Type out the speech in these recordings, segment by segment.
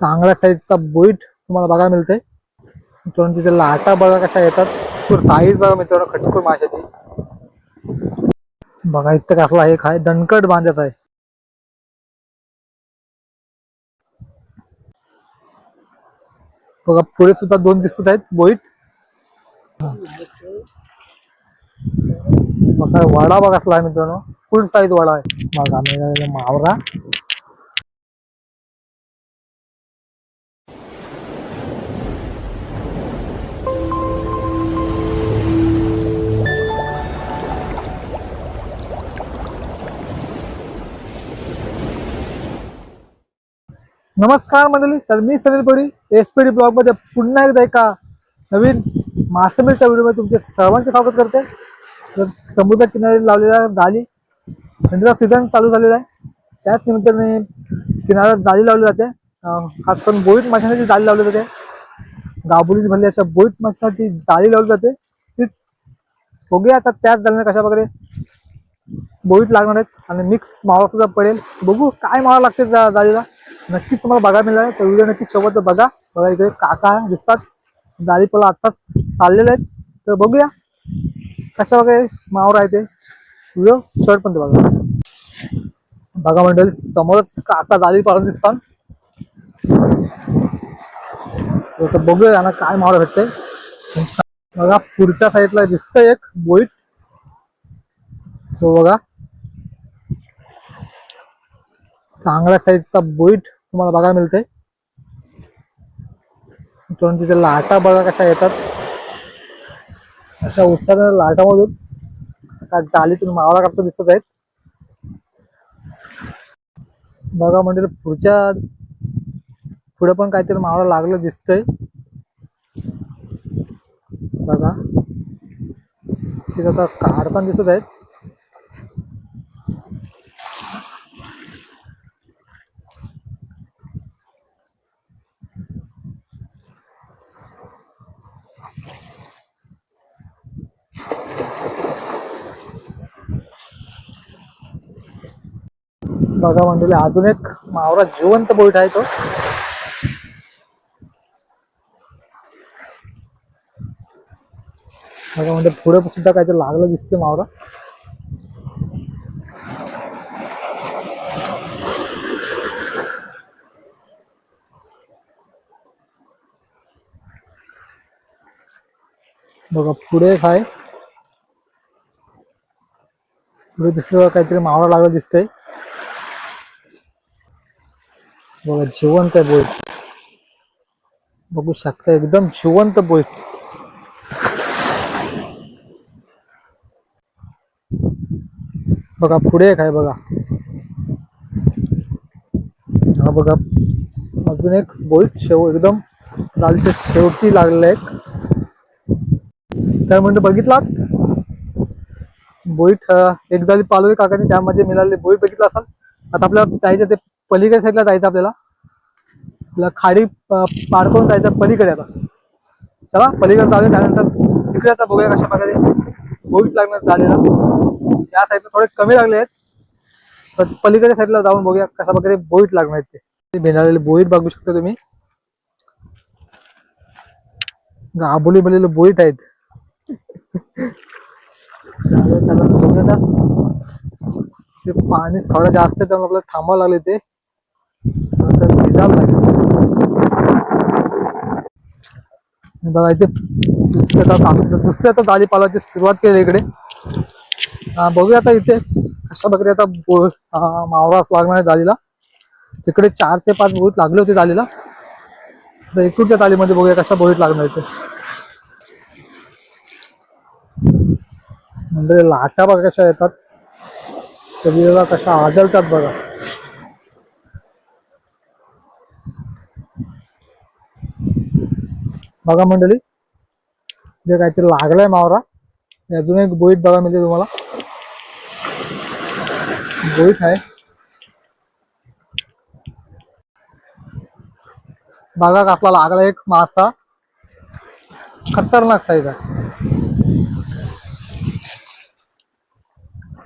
चांगल्या साईजचा बोईट तुम्हाला बघायला मिळते मित्रांनो तिथे लाटा बघा कशा येतात साईज बघा मित्रांनो खटकूर माशाची. बघा इथं कसला एक आहे दणकट बांधत आहे. बघा पुढे सुद्धा दोन दिसत आहेत बोईट बघा वाडा बघा कसला आहे मित्रांनो फुल साईज वाडा आहे. बघा मी मावरा. नमस्कार मंडळी तर मी सनील पडी पी डी ब्लॉगमध्ये पुन्हा एकदा एका नवीन मासेमारीच्या व्हिडिओमध्ये तुमचे सर्वांचे स्वागत करते. तर समुद्र किनारी लावलेल्या जाळी थंडीचा सीझन चालू झालेला आहे. त्याच निमित्ताने किनाऱ्यात जाळी लावली जाते. खास करून बोईट माशांसाठी जाळी लावली जाते. गाबुली भरली अशा बोईट माशांसाठी जाळी लावली जाते. तीच बघूया आता त्याच जाळीने कशा प्रकारे बोईट लागणार आहेत. आणि मिक्स मावा सुद्धा पडेल. बघू काय मावा लागते जा- जाळीला नक्कीच तुम्हाला बघा मिळाला आहे. तर व्हिडिओ नक्कीच सोबत बघा. बघा इकडे काका दिसतात. जाळी पला आत्ताच चाललेले आहेत. तर बघूया. कशा वगैरे मावर आहे ते. व्हिडिओ शॉर्ट पण बघा. बघा मंडळी समोरच काका जाळी पाळून दिसतात. तर बघूया त्यांना काय मावर भेटते बघा पुढच्या साईडला दिसतंय एक बोईट. तो बघा. चांगल्या साईजचा बोईट. तुम्हाला बघायला मिळते. मित्रांनो तिथे लाटा बघा कशा येतात. अशा उत्तर लाटामधून का जालीतून मावळा कापता दिसत आहेत. बघा म्हणजे पुढच्या पुढे पण काहीतरी मावळा लागलं दिसतंय. बघा. तिथं आता काढताना दिसत आहेत. बघा मंडळी अजून एक मावरा जिवंत बोईट आहे तो. बघा म्हणजे पुढे सुद्धा काहीतरी लागलं दिसते मावरा. बघा पुढे काय आहे. पुढे दुसरं काहीतरी मावळा लागला दिसतंय. बघा जिवंत आहे बोईट बघू शकता एकदम जिवंत बोईट बघा पुढे एक आहे बघा. हा बघा अजून एक बोईट शेव एकदम दालच्या शेवटी लागलेला एक. काय म्हणतो बघितलात? बोईट एकदा एक पालवी काकाने त्यामध्ये मिळाले बोईट बघितला असाल? आता आपल्याला जायचं ते पलीकडे साईडला जायचं आपल्याला. आपल्याला खाडी पार करून जायचं पलीकडे आता. चला पलीकडे जाऊया त्यानंतर तिकडे आता बघूया कशा प्रकारे बोईट लागणार झालेला. त्या साईडला थोडे कमी लागले आहेत. तर पलीकडे साईडला जाऊन बघूया कशा प्रकारे बोईट लागणार ते. ते बोईट बघू शकता तुम्ही. आबोली बनलेले बोईट आहेत. बघूया ते पाणी थोडं जास्त त्यामुळे आपल्याला थांबावं लागले ते. तर भिजावं लागेल. बघा इथे दुसऱ्या आता दुसऱ्या आता दाली पालाची सुरुवात केली इकडे. बघूया आता इथे कशा प्रकारे आता मावळास लागणार आहे जाळीला तिकडे चार ते पाच बोईट लागले होते जाळीला तर इकडच्या जाळीमध्ये बघूया कशा बोईट लागणार इथे. म्हणजे लाटा बघा कशा येतात. शरीराला कशा आदळतात बघा. बघा मंडळी. जे काहीतरी लागलाय मावरा. अजून एक बोईट बघा मिळते तुम्हाला. बोईट आहे. बघा कसला लागला एक मासा. खतरनाक साईज आहे.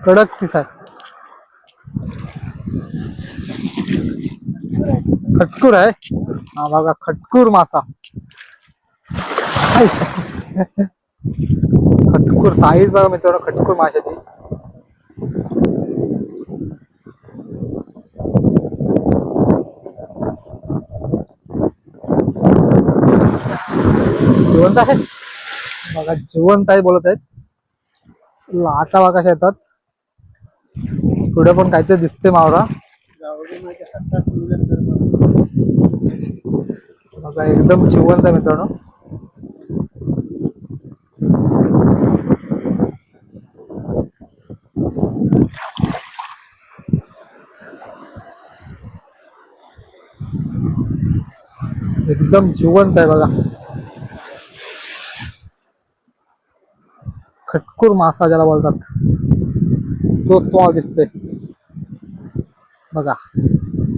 कडक पीस आहे. खटकूर आहे. हा बघा खटकूर मासा. खटकूर साईज बघा मित्रांनो खटकूर माशाची. जिवंत आहे? बघा जिवंत आहे बोलत आहेत. लाटा बघा कशा येतात. पुढे पण काहीतरी दिसते मावरा. बघा एकदम जिवंत आहे मित्रांनो. एकदम जिवंत आहे बघा. खटकूर मासा ज्याला बोलतात. तो तुम्हाला दिसतोय. बघा.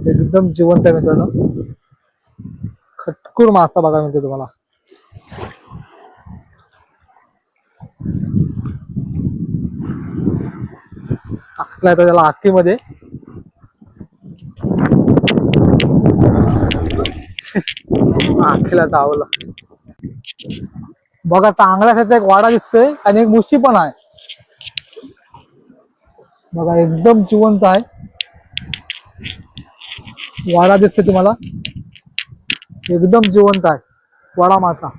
एकदम जिवंत आहे मित्रांनो. खटकूर मासा बघा मिळते तुम्हाला. टाकलाय तर त्याला आखीमध्ये. आखेला चावलं बघा चांगल्यासाठी एक वाडा दिसतोय आणि एक मुशी पण आहे. बघा एकदम जिवंत आहे. वाडा दिसतोय तुम्हाला. एकदम जिवंत आहे. वाडा मासा.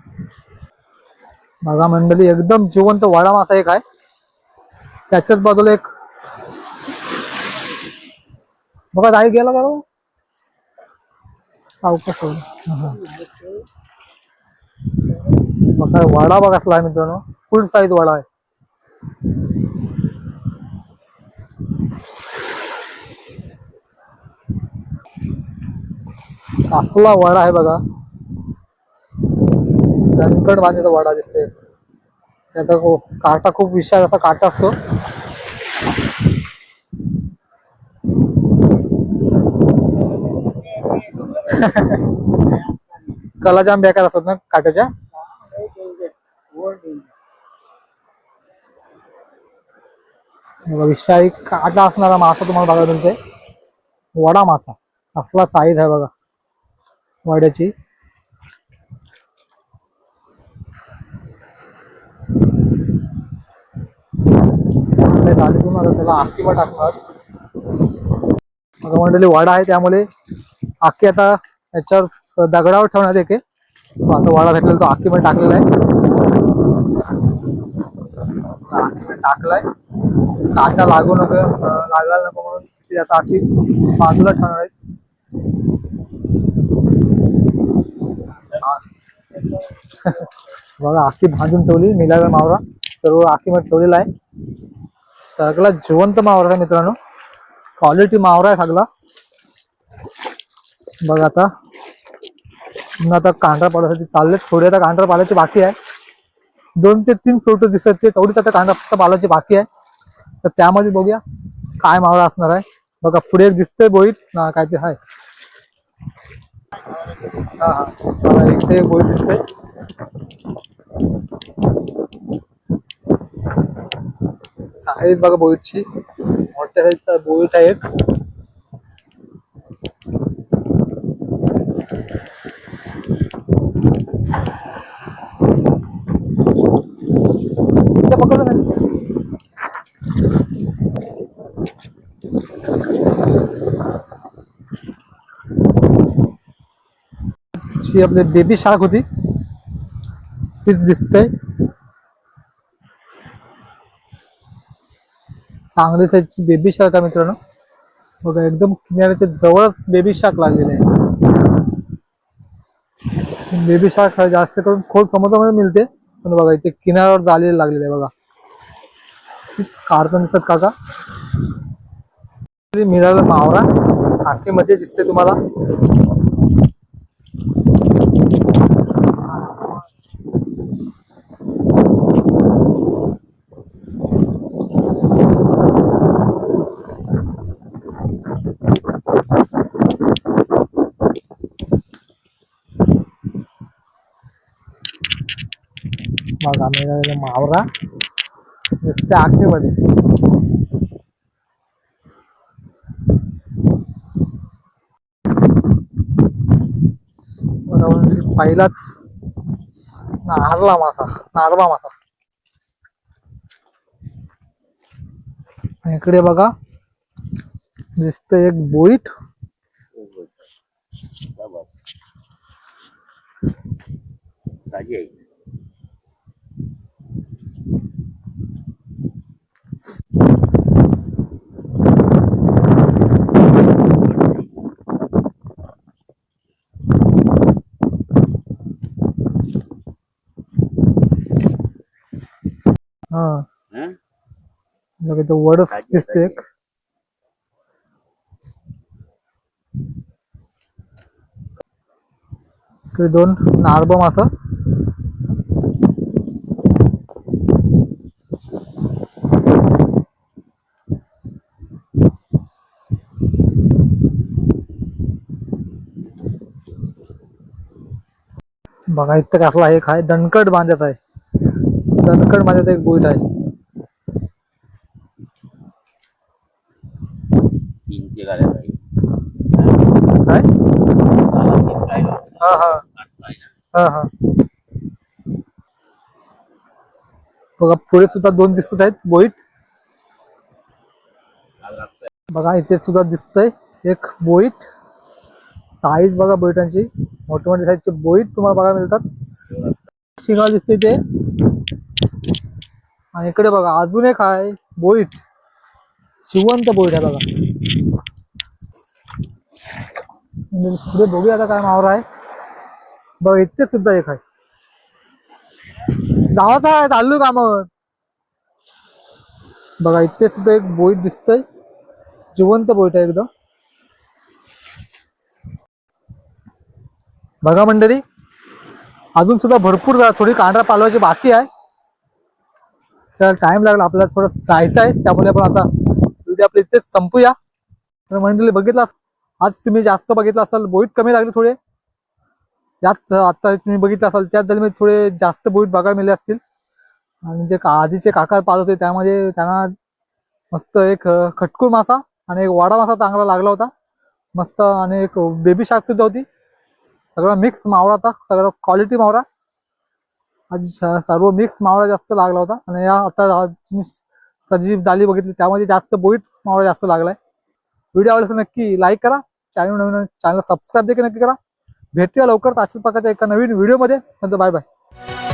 बघा मंडळी एकदम जिवंत वाडा मासा एक आहे. त्याच्याच बाजूला एक. बघा जाई गेला बरोबर सावकाश होईल. हा. बघा वाडा बघा असला आहे मित्रांनो. फुल साईज वाडा आहे. असला वाडा आहे बघा. धनकड बांधीचा वाडा दिसतोय. त्याचा काटा खूप विशाल असा काटा असतो. कलाजाम बेकार असतात ना काट्याच्या? बघा, विषारी काटा असणारा मासा तुम्हाला बघायला मिळतोय. वडा मासा. असला साईज आहे बघा. वाड्याची. आपल्या गाडीतून त्याला आखीवर टाकणार मंडळी वाडा आहे त्यामुळे आखी आता याच्यावर दगडावर ठेवण्यात येते. आता वाडा भेटलेला तो आखी पण टाकलेला आहे. टाकलाय. काटा लागू नको लागायला नको म्हणून ती आता आखी बाजूला ठेवणार आहे. बघा आखी भाजून ठेवली निलाव्या मावरा. सर्व आखीमध्ये ठेवलेला आहे. सगळा जिवंत मावरा आहे मित्रांनो. क्वालिटी मावरा आहे सगळा. बघा आता. आता कांढरा पाण्यासाठी चालले थोडे आता कांढरा पाल्याची बाकी आहे. दोन ते तीन फोटो दिसत ते तेवढीच आता कांढरा फक्त पालाची बाकी आहे. तर त्यामध्ये बघूया काय मावळा असणार आहे. बघा पुढे एक दिसतंय बोईट ना काय ते आहे हा हा. बघा, इथे एक दिसतंय. साईज बघा बोईटची मोठ्या साईजचा बोईट आहे एक अशी आपली बेबी शार्क होती. तीच दिसते. चांगली साईजची बेबी शार्क आहे मित्रांनो. बघा एकदम किनाऱ्याच्या जवळच बेबी शार्क लागलेले आहे. बेबी शार्क हा जास्त करून खोल समुद्रामध्ये मिळते. पण बघा इथे किनाऱ्यावर जालेले लागलेले आहे बघा. कारतन दिसत काका. मिळालं मावरा. आखेमध्ये दिसते तुम्हाला. बघा मिळालेला मावरा. नुसते आखेमध्ये म्हणजे पहिलाच नारला मासा नारवा मासा. आणि इकडे बघा दिसत एक बोईट. बस ताजी आहे. हा. इथं वडच दिसते एक. दोन नारबा मासा बघा इथं कसला एक आहे दणकट बांधत आहे. दणकट बांधत एक बोईट आहे. काय? हा हा. हा हा. बघा पुढे सुद्धा दोन दिसत आहेत बोईट. बघा इथे सुद्धा दिसतंय एक बोईट. साईज बघा बोईटांची मोठे मोठे साईजचे बोईट तुम्हाला बघायला मिळतात. शिंगा दिसते ते आणि इकडे बघा अजून एक आहे बोईट शिवंत बोईट आहे बघा. म्हणजे पुढे बघूया आता काय मावरा आहे. बघा इथे सुद्धा एक आहे. गावाचा आहे चालू कामावर. बघा इथे सुद्धा एक बोईट दिसतंय. जिवंत बोईट आहे एकदम. बघा मंडळी अजून सुद्धा भरपूर थोडी कांढरा पालवायची बाकी आहे. चल टाइम लागला आपल्याला थोडं जायचं आहे. त्यामुळे आपण आता व्हिडिओ आपले इथेच संपूया. तर मंडळी बघितला आज तुम्ही जास्त बघितलं असाल बोईट कमी लागले थोडे. यात आता तुम्ही बघितलं असाल त्यात जरी मी थोडे जास्त बोईट बघायला मिळले असतील. आणि जे का- आधीचे काका पाळत होते त्यामध्ये त्यांना मस्त एक खटकूर मासा आणि एक वाडा मासा चांगला लागला होता. मस्त आणि एक बेबी शार्क सुद्धा होती. सगळा मिक्स मावळा होता. सगळं क्वालिटी मावळा. आज सर्व मिक्स मावळा जास्त लागला होता. आणि या आता जी जाली बघितली त्यामध्ये जास्त बोईट मावळा जास्त लागलाय. व्हिडिओ आवडला नक्की लाईक करा. चॅनल नवीन चॅनल सबस्क्राईब देखील नक्की करा. भेटूया लवकरच अशाच प्रकारच्या एका नवीन व्हिडिओमध्ये नंतर बाय बाय